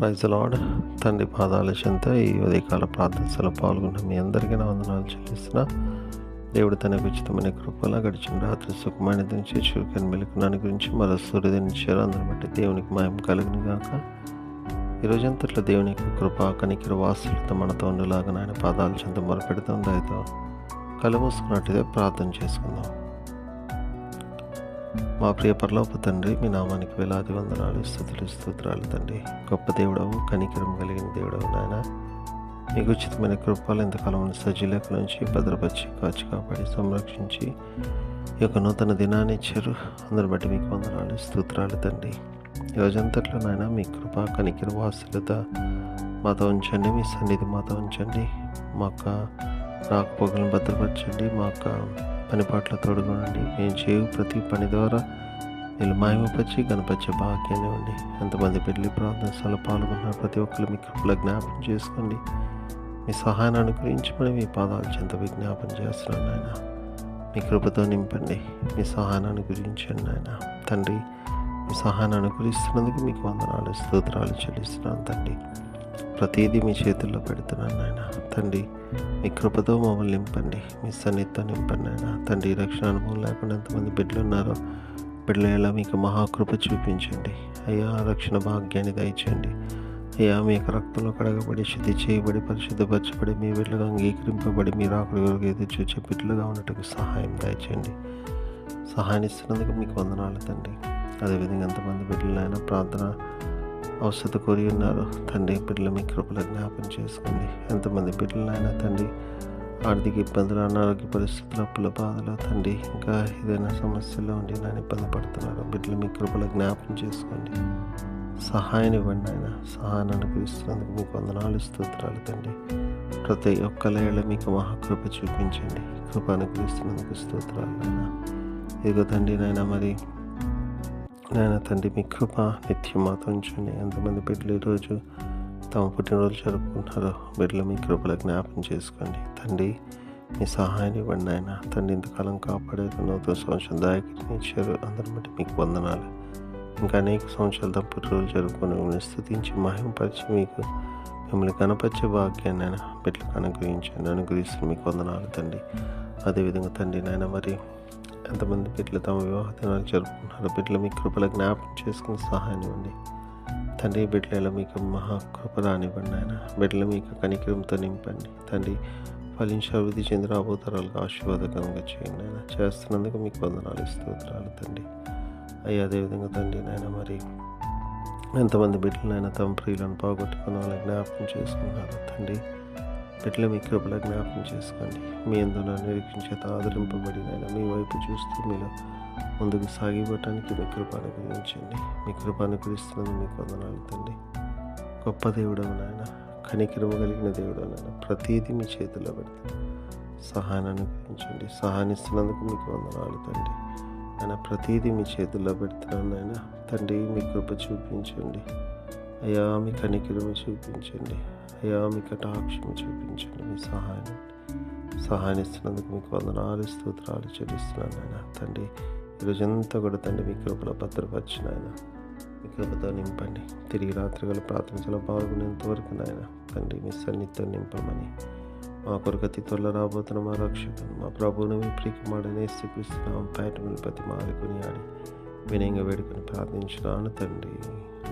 Praise lord తండ్రి పాదాల చెంత ఈ ఉదయకాల ప్రార్థనలో పాల్గొన్న మీ అందరికీ నా వందనాలు చెల్లిస్తున్నా. దేవుడు తనకు ఉచితమైన కృపలా గడిచిన రాత్రి సుఖమైన దించి చురుకని మెలుకున్నాని గురించి మరో సూర్యుదించారు అందరి బట్టి దేవునికి మాయం కలిగిన గాక. ఈ దేవుని యొక్క కృప కనికిర వాసులతో మనతో ఉండేలాగా ఆయన పాదాల చెంత మొరపెడుతాం దయతో కళ్ళు ప్రార్థన చేసుకుందాం. మా ప్రియ పరలోపు తండ్రి మీ నామానికి వేలాది వందనాలు స్థుతులు స్తోత్రాలు తండ్రి. గొప్ప దేవుడవు కనికరం కలిగిన దేవుడవు నాయన. మీకు ఉచితమైన కృపలు ఇంతకాలం సజీలక నుంచి భద్రపరిచి కాచి కాపాడి సంరక్షించి ఈ యొక్క నూతన దినాన్ని ఇచ్చారు. అందరి బట్టి మీకు వందనాలు స్తోత్రాలు తండ్రి. రోజంతట్లో నాయన మీ కృప కనికిర వాసులత మాతో ఉంచండి మీ సన్నిధి మాతో ఉంచండి. మా యొక్క రాకపోకలను భద్రపరచండి మా యొక్క పని పట్ల తోడుకోనండి మేము చేయు ప్రతి పని ద్వారా మీరు మాయమపరిచి కనపరిచే భాగ్యాన్ని ఇవ్వండి. ఎంతమంది పెళ్ళి ప్రార్థనలో పాల్గొన్న ప్రతి ఒక్కరు మీ కృపలో జ్ఞాపకం చేసుకోండి. మీ సహాయాన్ని అనుగ్రహించమని మీ పాదాలు చెంత విజ్ఞాపన చేస్తున్నాను నాయన. మీ కృపతో నింపండి. మీ సహాయాన్ని అనుగ్రహించండి నాయన. తండ్రి మీ సహాయాన్ని అనుగ్రహిస్తున్నందుకు మీకు వందనాలు స్తోత్రాలు చెల్లిస్తున్నాను తండ్రి. ప్రతిదీ మీ చేతుల్లో పెడుతున్నాను నాయన. తండ్రి మీ కృపతో మమ్మల్ని నింపండి. మీ సన్నిధితో నింపండి నాయన. తండ్రి రక్షణ అనుభవం లేకుండా ఎంతమంది బిడ్డలు ఉన్నారో బిడ్డల ఎలా మీకు మహాకృప చూపించండి. అయ్యా రక్షణ భాగ్యాన్ని దయచేయండి. అయ్యా మీ యొక్క రక్తంలో కడగబడి శుద్ధి చేయబడి పరిశుద్ధపరచబడి మీ బిడ్డలుగా అంగీకరింపబడి మీరు అక్కడికి ఎదురు చూచే బిడ్డలుగా ఉన్నట్టుకు సహాయం దయచేయండి. సహాయం ఇస్తున్నందుకు మీకు వందనాలు తండ్రి. అదేవిధంగా ఎంతమంది బిడ్డలైనా ప్రార్థన అవసరత కోరి ఉన్నారు. తండ్రి బిడ్డల మీ కృపల జ్ఞాపం చేసుకోండి. ఎంతమంది బిడ్డలైనా తండ్రి ఆర్థిక ఇబ్బందులు అనారోగ్య పరిస్థితులు అప్పుల బాధలు తండ్రి ఇంకా ఏదైనా సమస్యలో ఉండి నన్ను ఇబ్బంది పడుతున్నారు బిడ్డలు మీ కృపల జ్ఞాపం చేసుకోండి. సహాయాన్ని ఇవ్వండి ఆయన సహాయాన్ని అనుగ్రహిస్తున్నందుకు మీకు వందనాలు స్తోత్రాలు తండ్రి. ప్రతి ఒక్కలేళ్ళ మీకు మహాకృప చూపించండి. కృప అనుగ్రహిస్తున్నందుకు స్తోత్రాలు నాయన. ఇదిగో తండ్రి నాయన మరి నాయన తండ్రి మీ కృప నిత్యం మాతో ఉంచండి. ఎంతమంది బిడ్డలు ఈరోజు తమ పుట్టినరోజు జరుపుకుంటున్నారో బిడ్డలు మీ కృపల జ్ఞాపం చేసుకోండి. తండ్రి మీ సహాయాన్ని ఇవ్వండి ఆయన తండ్రి ఇంతకాలం కాపాడేది నూతన సంవత్సరం దాయకిని ఇచ్చారు. అందరి బట్టి మీకు వందనాలు. ఇంకా అనేక సంవత్సరాలు తమ పుట్టినరోజు జరుపుకొని మిమ్మల్ని స్థుతించి మహిమపరిచి మీకు మిమ్మల్ని కనపరిచే భాగ్యాన్ని ఆయన బిడ్డలకు అనుగ్రహించండి. అనుగ్రహిస్తూ మీకు వందనాలు తండ్రి. అదేవిధంగా తండ్రి నాయన మరి ఎంతమంది బిడ్డలు తమ వివాహ దినాలు జరుపుకుంటున్నారు బిడ్డలు మీ కృపల జ్ఞాపకం చేసుకుని సహాయం ఇవ్వండి. తండ్రి బిడ్డలలో మీకు మహాకృప రానివ్వండి ఆయన బిడ్డలు మీకు కనికరంతో నింపండి. తండ్రి ఫలించి అభివృద్ధి చెందిన అభూతరాలకు ఆశీర్వాదకరంగా చేయండి ఆయన చేస్తున్నందుకు మీకు వందనాలు స్తోత్రాలు తండ్రి. అయ్యా అదేవిధంగా తండ్రి నాయన మరి ఎంతమంది బిడ్డలైనా తమ ప్రియులను పోగొట్టుకున్న వాళ్ళని జ్ఞాపకం చేసుకున్నారు తండ్రి. ఎట్లా మీ కృపల జ్ఞాపకం చేసుకోండి. మీ ఎందులో నిరీక్షించేత ఆదరింపబడిన మీ వైపు చూస్తూ మీలో ముందుకు సాగిపోవటానికి మీ కృపాను గురించండి మీ కృపాను అనుగ్రహిస్తున్నందుకు మీకు వందనాలు తండ్రి. గొప్ప దేవుడు నాయన కనికిరము కలిగిన దేవుడు నాయన ప్రతీది మీ చేతిలో పెడితే. సహాయాన్ని గురించండి సహాయాన్ని మీకు వందనాలు తండ్రి. ఆయన ప్రతీది మీ చేతుల్లో పెడుతున్నాను నాయన. తండ్రి మీ కృప చూపించండి. అయ్యా మీ కనికిరము చూపించండి. అయా మీ కటాక్షము చూపించండి. మీ సహాయం సహాయం ఇస్తున్నందుకు మీకు వందనాలు స్తోత్రాలు చెల్లిస్తున్నాను ఆయన తండ్రి ఈరోజంతా కూడా తండ్రి మీ కృపలో భద్రపరిచిన ఆయన. మీ కృపతో నింపండి. తిరిగి రాత్రిగల ప్రార్థనలో పాల్గొనేంత వరకు నాయన. తండ్రి మీ సన్నిధితో నింపమని మా కొరకు అతి త్వరలో రాబోతున్న మా రక్షకుని మా ప్రభువుని మీ ప్రియకుమారుడనే స్థిపిస్తున్నాం పేట మిల్పతి మారుకుని ఆడి వినయంగా వేడుకొని ప్రార్థించినాను తండ్రి.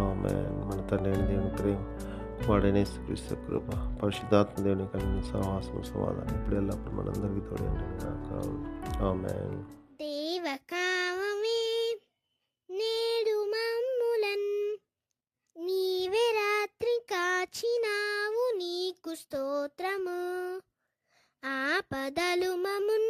ఆమె మన తండ్రి అయిన దేవుని ప్రేమ వాడనే స్థిపిస్తే కృప పరిశుద్ధాత్మ దేవుని కలిగిన సహవాసం సమాధానం ఇప్పుడు ఎల్లప్పుడు మనందరికీ తోడండి ఆమె దేవకావమే నేడు మమ్ములన్ నీవే రాత్రి కాచినావు నీకు స్తోత్రము. ఆపదలు మమున్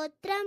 స్తోత్రము